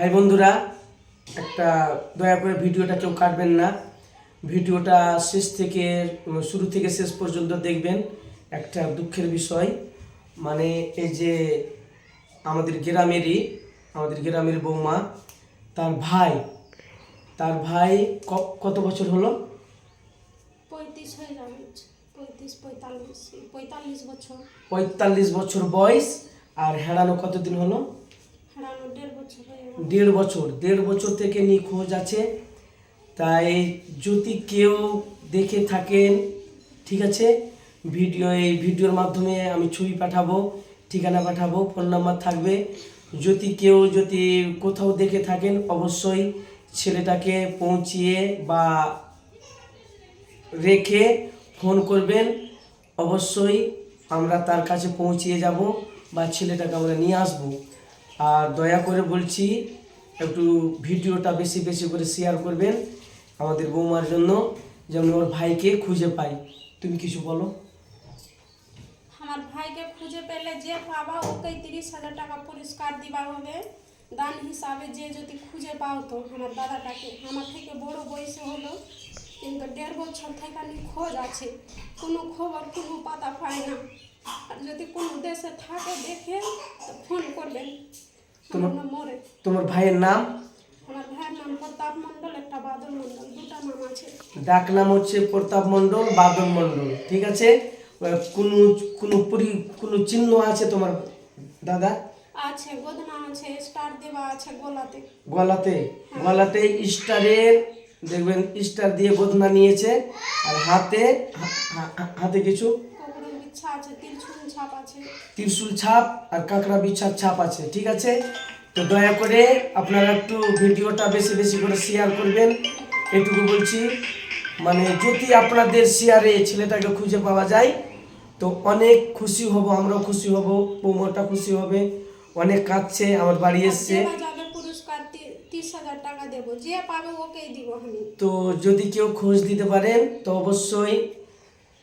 High বন্ধুরা একটা দয়া করে ভিডিওটা কেউ কাটবেন না। ভিডিওটা শেষ থেকে শুরু থেকে শেষ পর্যন্ত দেখবেন। একটা দুঃখের বিষয় মানে এই যে আমাদের গ্রামেরই আমাদের গ্রামের বৌমা তার ভাই তার ভাই ক- কত বছর হলো? পঁয়ত্রিশ হয়ে যাবে। পঁয়ত্রিশ পঁয়তাল্লিশ পঁয়তাল্লিশ বছর। পঁয়তাল্লিশ বছর বয়স আর হেরানো কতদিন হলো? দেড় বছর দেড় বছর থেকে নিখোঁজ আছে। তাই যদি কেউ দেখে থাকেন, ঠিক আছে, ভিডিও, এই ভিডিওর মাধ্যমে আমি ছবি পাঠাবো, ঠিকানা পাঠাবো, ফোন নাম্বার থাকবে। যদি কেউ যদি কোথাও দেখে থাকেন, অবশ্যই ছেলেটাকে পৌঁছিয়ে বা রেখে ফোন করবেন। অবশ্যই আমরা তার কাছে পৌঁছিয়ে যাব বা ছেলেটাকে আমরা নিয়ে আসব। আর দয়া করে বলছি, একটু ভিডিওটা বেশি বেশি করে শেয়ার করবেন আমাদের বৌমার জন্য যেমন ওর ভাইকে খুঁজে পাই। তুমি কিছু বলো। আমার ভাইকে খুঁজে পেলে যে পাবা ওকে তিরিশ হাজার টাকা পুরস্কার দিবা হবে, দান হিসাবে যে যদি খুঁজে পাও তো আমার দাদাটাকে। আমার থেকে বড় বয়সে হলো, কিন্তু দেড় বছর থেকে নিখোঁজ আছে, কোনো খবর, কোনো পাতা পায় না। আর যদি কোনো দেশে থাকে দেখে, তো ফোন করবেন। নম্বরে তোমার ভাইয়ের নাম? আমার ভাইয়ের নাম প্রতাপ মণ্ডল একটা বাদল মণ্ডল দুটা নাম আছে। ডাক নাম হচ্ছে প্রতাপ মণ্ডল বাদল মণ্ডল ঠিক আছে? কোনো কোনো পরি কোনো চিহ্ন আছে তোমার দাদা? আছে গোদনা আছে স্টার দেওয়া আছে গোলাতে। গলাতে। গলাতে স্টারের দেখবেন স্টার দিয়ে গোদনা নিয়েছে আর হাতে হাতে কিছু? আছে ছাপ আছে? ত্রিশুল ছাপ আর কাঁকড়া বিছার ছাপ আছে ঠিক আছে? তো দয়া করে আপনারা একটু ভিডিওটা বেশি বেশি করে শেয়ার করবেন। এটুকু বলছি মানে যদি আপনাদের শেয়ারে ছেলেটাকে খুঁজে পাওয়া যায় তো অনেক খুশি হব আমরাও খুশি হব বৌমাটা খুশি হবে অনেক কাঁদছে আমার বাড়ি এসছে। তো যদি কেউ খোঁজ দিতে পারেন তো অবশ্যই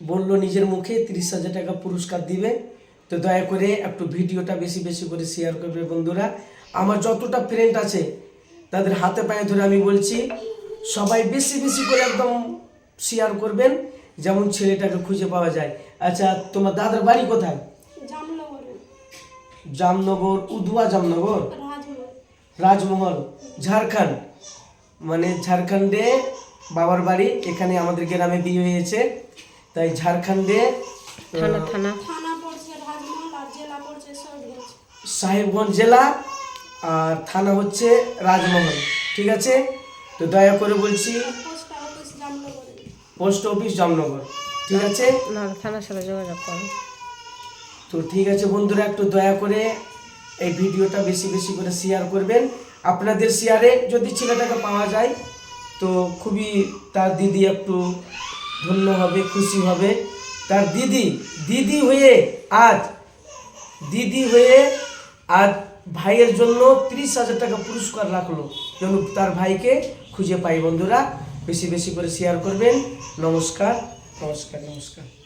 বলল নিজের মুখে তিরিশ হাজার টাকা পুরস্কার দিবে। তো দয়া করে একটু ভিডিওটা বেশি বেশি করে শেয়ার করবে বন্ধুরা। আমার যতটা ফ্রেন্ড আছে তাদের হাতে পায়ে ধরে আমি বলছি সবাই বেশি বেশি করে একদম শেয়ার করবেন যেমন ছেলেটাকে খুঁজে পাওয়া যায়। আচ্ছা তোমার দাদার বাড়ি কোথায়? জামনগর। উদুয়া জামনগর? রাজমহল ঝাড়খণ্ড। মানে ঝাড়খণ্ডে বাবার বাড়ি এখানে আমাদের গ্রামে বিয়ে হয়েছে। তাই ঝাড়খণ্ডে থানা সাহেবগঞ্জ জেলা আর থানা হচ্ছে রাজমহল ঠিক আছে? তো দয়া করে বলছি post office post office Jamnagar ঠিক আছে? না থানার সাথে যোগাযোগ করো। তো ঠিক আছে বন্ধুরা একটু দয়া করে এই ভিডিওটা বেশি বেশি করে শেয়ার করবেন। আপনাদের শেয়ারে যদি ছেলেটাকে পাওয়া যায় তো খুবই তার দিদি একটু ধন্য হবে, খুশি হবে। তার দিদি দিদি হয়ে আজ, দিদি হয়ে আজ ভাইয়ের জন্য ত্রিশ হাজার টাকা পুরস্কার রাখল। যেন তার ভাইকে খুঁজে পাই বন্ধুরা। বেশি বেশি করে শেয়ার করবেন। নমস্কার নমস্কার নমস্কার।